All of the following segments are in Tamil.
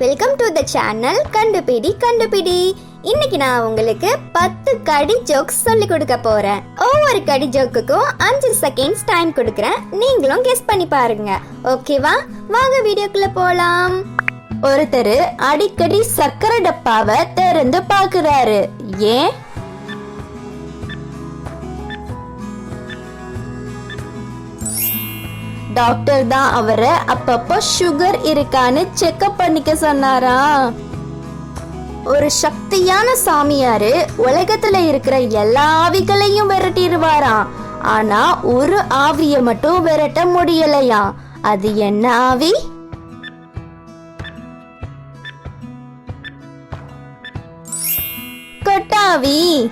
வெல்கம் டு த சேனல் கண்டுபிடி கண்டுபிடி இன்னைக்கு நான் உங்களுக்கு பத்து கடி ஜோக்ஸ் சொல்லி கொடுக்க போறேன். ஒவ்வொரு கடி ஜோக்குக்கும் அஞ்சு செகண்ட்ஸ் டைம் கொடுக்குறேன். நீங்களும் கெஸ் பண்ணி பாருங்க. ஓகேவா வாங்க வீடியோக்குள்ள போலாம். ஒருத்தர் அடிக்கடி சக்கரை டப்பாவை திறந்து பாக்குறாரு ஏன்? டாக்டர் தான் அவரை அப்பப்போ சுகர் இருக்கான்னு செக்அப் பண்ணிக்க சொன்னாரா? ஒரு சக்தியான சாமியாரு உலகத்துல இருக்கிற எல்லா ஆவிகளையும் விரட்டிடுவாராம். ஆனா ஒரு ஆவிய மட்டும் விரட்ட முடியலையா? அது என்ன ஆவி? கொட்டாவி.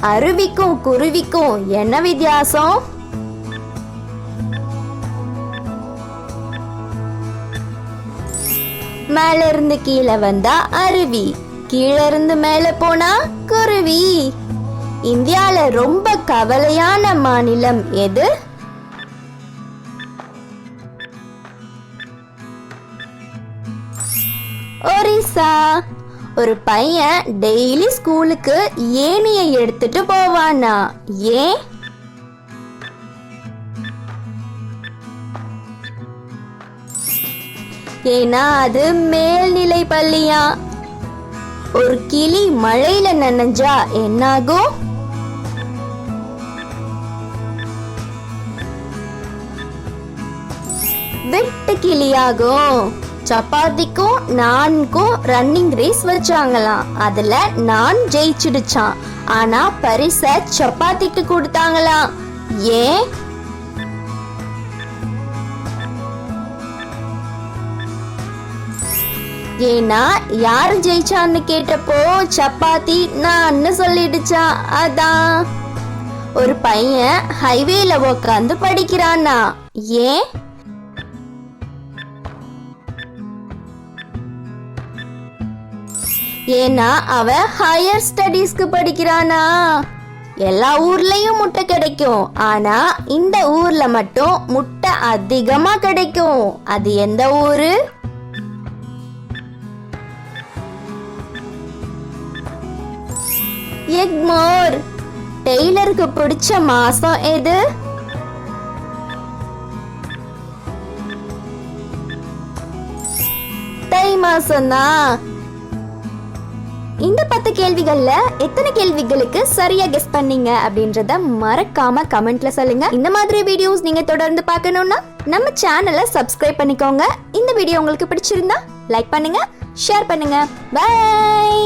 அருவிக்கும் குருவிக்கும் என்ன வித்தியாசம்? மேல இருந்து கீழே வந்தா அருவி. கீழே இருந்து மேல போனா குருவி. இந்தியால ரொம்ப கவலையான மாநிலம் எது? ஒரிசா. ஒரு பையன் டெய்லி ஸ்கூலுக்கு ஏணியை எடுத்துட்டு போவானா. ஏன்? ஏன்னா அது மேல்நிலை பள்ளியா? ஒரு கிளி மழையில நனைஞ்சா என்னாகும் வெட்டு கிளியாகும் சப்பாத்திக்கும் நான்கும் ரன்னிங் ரேஸ் வச்சாங்களாம் அதுல நான் ஜெயிச்சிடுச்சான் ஆனா பரிச சப்பாத்திக்கு கொடுத்தாங்களாம் ஏன்? ஏன்னா யார் ஜெயிச்சான்னு கேட்டப்போ சப்பாத்தி நான்னு சொல்லிடுச்சா அதான். ஒரு பையன் ஹைவேல உக்காந்து படிக்கிறானா. ஏன்? ஏன்னா அவ ஹையர் ஸ்டடீஸ்க்கு படிக்கிறானா. எல்லா ஊர்லயும் முட்டை கிடைக்கும். ஆனா இந்த ஊர்ல மட்டும் முட்டை அதிகமா கிடைக்கும். அது எந்த ஊரு? எக்மோர் டெய்லருக்கு பிடிச்ச மாசம் எது? தை மாசம்தான் இந்த பத்து கேள்விகள்ல எத்தனை கேள்விகளுக்கு சரியா கெஸ் பண்ணீங்க அப்படின்றத மறக்காம கமெண்ட்ல சொல்லுங்க. இந்த மாதிரி வீடியோஸ் நீங்க தொடர்ந்து பார்க்கணும்னா நம்ம சேனலை சப்ஸ்கிரைப் பண்ணிக்கோங்க. இந்த வீடியோ உங்களுக்கு பிடிச்சிருந்தா லைக் பண்ணுங்க ஷேர் பண்ணுங்க. பாய்